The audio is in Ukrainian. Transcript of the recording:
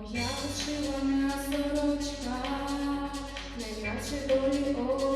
Моя вишивана сорочка, неначе долі очі.